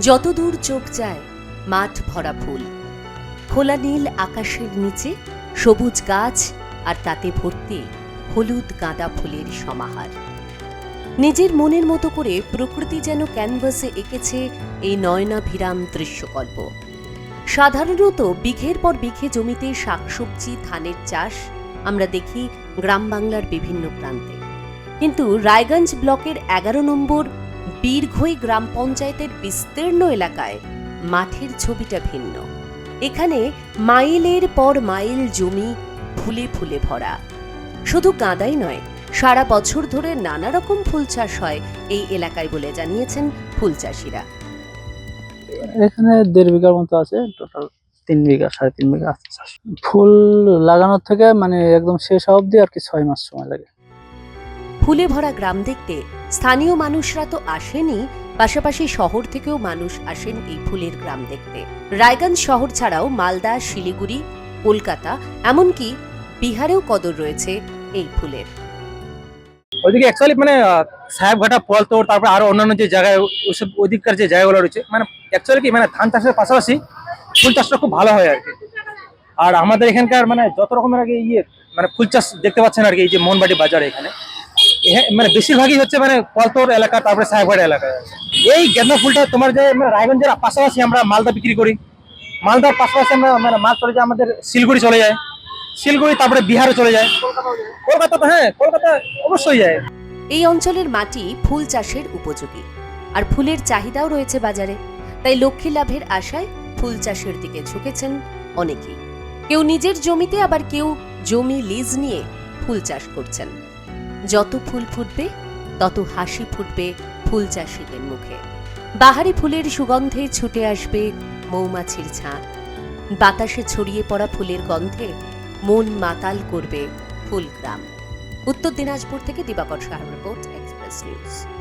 যত দূর চোখ যায়, মাঠ ভরা ফুল। খোলা নীল আকাশের নিচে সবুজ গাছ আর তাতে ভর্তি হলুদ গাঁদা ফুলের সমাহার। নিজের মনের মতো করে প্রকৃতি যেন ক্যানভাসে এঁকেছে এই নয়নাভিরাম দৃশ্যকল্প। সাধারণত বিঘের পর বিঘে জমিতে শাকসবজি, ধানের চাষ আমরা দেখি গ্রাম বাংলার বিভিন্ন প্রান্তে। কিন্তু রায়গঞ্জ ব্লকের এগারো নম্বর বীরঘই গ্রাম পঞ্চায়েতের বিস্তীর্ণ এলাকায় মাঠের ছবিটা ভিন্ন। এখানে মাইলের পর মাইল জমি ফুলে ফুলে ভরা। শুধু কাঁদাই নয়, সারা বছর ধরে নানা রকম ফুল চাষ হয় এই এলাকায় বলে জানিয়েছেন ফুল চাষিরা। এখানে দেড় বিঘার মতো আছে টোটাল তিন বিঘা, সাড়ে তিন বিঘা। ফুল লাগানোর থেকে মানে একদম শেষ অবধি আর কি ছয় মাস সময় লাগে। ফুলে ভরা গ্রাম দেখতে স্থানীয় মানুষরা তো আসেনি, পাশাপাশি শহর থেকেও মানুষ আসেন এই ফুলের গ্রাম দেখতে। রায়গঞ্জ শহর ছাড়াও মালদা, শিলিগুড়ি, কলকাতা, এমনকি বিহারেও কদর রয়েছে এই ফুলের। ওইদিকে অ্যাকচুয়ালি মানে সাহেবঘাটা পলতোর তারপর আরও অন্যান্য যে জায়গায়, ওইসব ওইদিককার যে জায়গাগুলো রয়েছে মানে অ্যাকচুয়ালি কি মানে ধান চাষের পাশাপাশি ফুল চাষটা খুব ভালো হয় আর কি। আর আমাদের এখানকার মানে যত রকমের আগে ইয়ে মানে ফুল চাষ দেখতে পাচ্ছেন আর কি, এই যে মোহনবাড়ি বাজার এখানে। মানে বেশিরভাগই হচ্ছে মানে পলতোর এলাকা, তারপরে সাহেবঘাটা এলাকা। এই গেন্দা ফুলটা তোমার যে মানে রায়গঞ্জের পাশাপাশি আমরা মালদা বিক্রি করি। মালদার পাশাপাশি আমরা মানে মাল চলে যায় আমাদের শিলিগুড়ি চলে যায়। শিলিগুড়ি, তারপরে বিহারে চলে যায়। কলকাতা তো হ্যাঁ কলকাতা অবশ্যই যায়। এই অঞ্চলের মাটি ফুল চাষের উপযোগী। আর ফুলের চাহিদাও রয়েছে বাজারে। তাই লক্ষ্মী লাভের আশায় ফুল চাষের দিকে ঝুঁকেছেন অনেকেই। কেউ নিজের জমিতে, আবার কেউ জমি লিজ নিয়ে ফুল চাষ করছেন। যত ফুল ফুটবে, তত হাসি ফুটবে ফুল চাষিদের মুখে। বাহারি ফুলের সুগন্ধে ছুটে আসবে মৌমাছির ঝাঁক বাতাসে ছড়িয়ে পড়া ফুলের গন্ধে মন মাতাল করবে ফুলগ্রাম উত্তর দিনাজপুর থেকে Dibakar Saha report express news